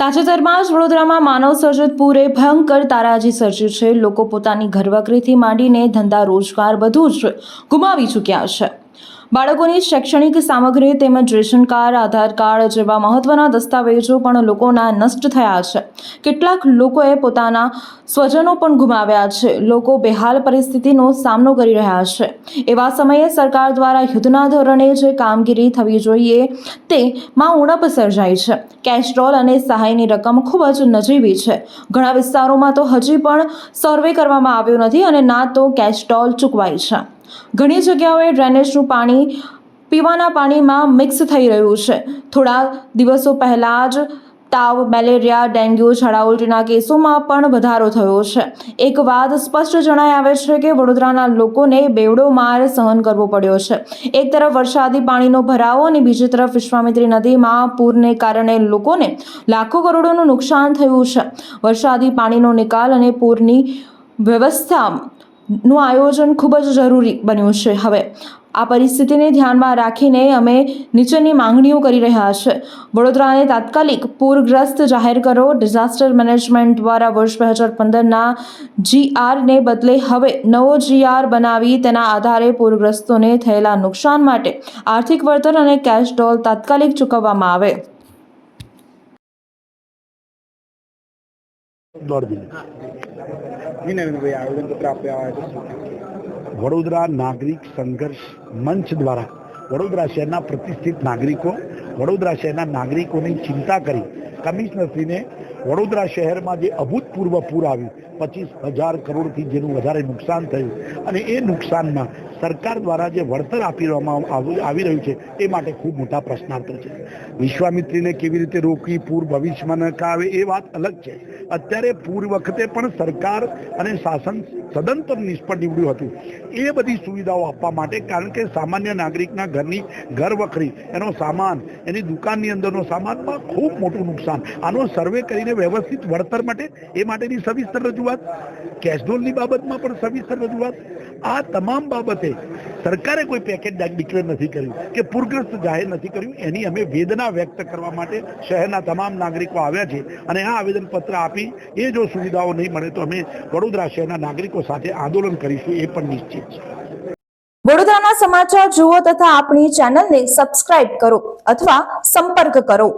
તાજેતરમાં જ વડોદરામાં માનવ સર્જિત પૂરે ભયંકર તારાજી સર્જી છે. લોકો પોતાની ઘરવકરીથી માંડીને ધંધા, રોજગાર બધું જ ગુમાવી ચૂક્યા છે. બાળકોની શૈક્ષણિક સામગ્રી તેમજ રેશન કાર્ડ, આધાર કાર્ડ જેવા મહત્વના દસ્તાવેજો પણ લોકોના નષ્ટ થયા છે. કેટલાક લોકોએ પોતાના સ્વજનો પણ ગુમાવ્યા છે. લોકો બેહાલ પરિસ્થિતિનો સામનો કરી રહ્યા છે. એવા સમયે સરકાર દ્વારા યુદ્ધના ધોરણે જે કામગીરી થવી જોઈએ તે માં ઉણપ સર્જાઈ છે. કેસ્ટ્રોલ અને સહાયની રકમ ખૂબ જ નજીવી છે. ઘણા વિસ્તારોમાં તો હજી પણ સર્વે કરવામાં આવ્યો નથી અને ના તો કેસ્ટ્રોલ ચૂકવાય છે. ઘણી જગ્યાઓએ ડ્રેનેજનું પાણી પીવાના પાણીમાં મિક્સ થઈ રહ્યું છે. થોડા દિવસો પહેલાં જ તાવ, મેલેરિયા, ડેન્ગ્યુ ઝાડા કેસોમાં પણ વધારો થયો છે. એક વાત સ્પષ્ટ જણાઈ આવે છે કે વડોદરાના લોકોને બેવડો માર સહન કરવો પડ્યો છે. એક તરફ વરસાદી પાણીનો ભરાવો અને બીજી તરફ વિશ્વામિત્રી નદીમાં પૂરને કારણે લોકોને લાખો કરોડોનું નુકસાન થયું છે. વરસાદી પાણીનો નિકાલ અને પૂરની વ્યવસ્થા નું આયોજન ખૂબ જ જરૂરી બન્યું છે. હવે આ પરિસ્થિતિને ધ્યાનમાં રાખીને અમે નીચેની માંગણીઓ કરી રહ્યા છે. વડોદરાને તાત્કાલિક પૂરગ્રસ્ત જાહેર કરો. ડિઝાસ્ટર મેનેજમેન્ટ દ્વારા વર્ષ બે હજાર પંદરના જીઆરને બદલે હવે નવો જીઆર બનાવી તેના આધારે પૂરગ્રસ્તોને થયેલા નુકસાન માટે આર્થિક વળતર અને કેશ ડોલ તાત્કાલિક ચૂકવવામાં આવે. દોઢ વડોદરા નાગરિક સંઘર્ષ મંચ દ્વારા વડોદરા શહેરના પ્રતિષ્ઠિત નાગરિકો વડોદરા શહેરના નાગરિકોની ચિંતા કરી કમિશનરશ્રીને વડોદરા શહેરમાં જે અભૂતપૂર્વ પૂર આવ્યું, પચીસ હજાર કરોડથી જેનું વધારે નુકસાન થયું અને એ નુકસાનમાં સરકાર દ્વારા જે વળતર આપી આવી રહ્યું છે, એ માટે ખૂબ મોટા પ્રશ્નાર્થ છે. વિશ્વામિત્રીને કેવી રીતે રોકવી પૂર ભવિષ્યમાં ન આવે એ વાત અલગ છે. અત્યારે પૂર વખતે પણ સરકાર અને શાસન સદંતર નિષ્ફળ નીવડ્યું હતું. એ બધી સુવિધાઓ આપવા માટે, કારણ કે સામાન્ય નાગરિકના ઘરની ઘર વખરી, એનો સામાન, એની દુકાનની અંદરનો સામાનમાં ખૂબ મોટું નુકસાન. આનો સર્વે કરીને વ્યવસ્થિત વળતર માટે એ માટેની સવિસ્તર રજૂઆત કેશડોલની બાબતમાં પણ સવિસ્તર રજૂઆત. આ તમામ બાબતે સરકારે કોઈ પેકેજ ડિક્લેર નથી કર્યું કે પૂરગ્રસ્ત જાહેર નથી કર્યું. એની અમે વેદના વ્યક્ત કરવા માટે શહેરના તમામ નાગરિકો આવ્યા છે અને આ આવેદનપત્ર આપી એ જો સુવિધાઓ નહીં મળે તો અમે વડોદરા શહેરના નાગરિકો સાથે આંદોલન કરીશું એ પણ નિશ્ચિત છે. વડોદરાના સમાચાર જુઓ તથા આપણી ચેનલને સબસ્ક્રાઇબ કરો અથવા સંપર્ક કરો.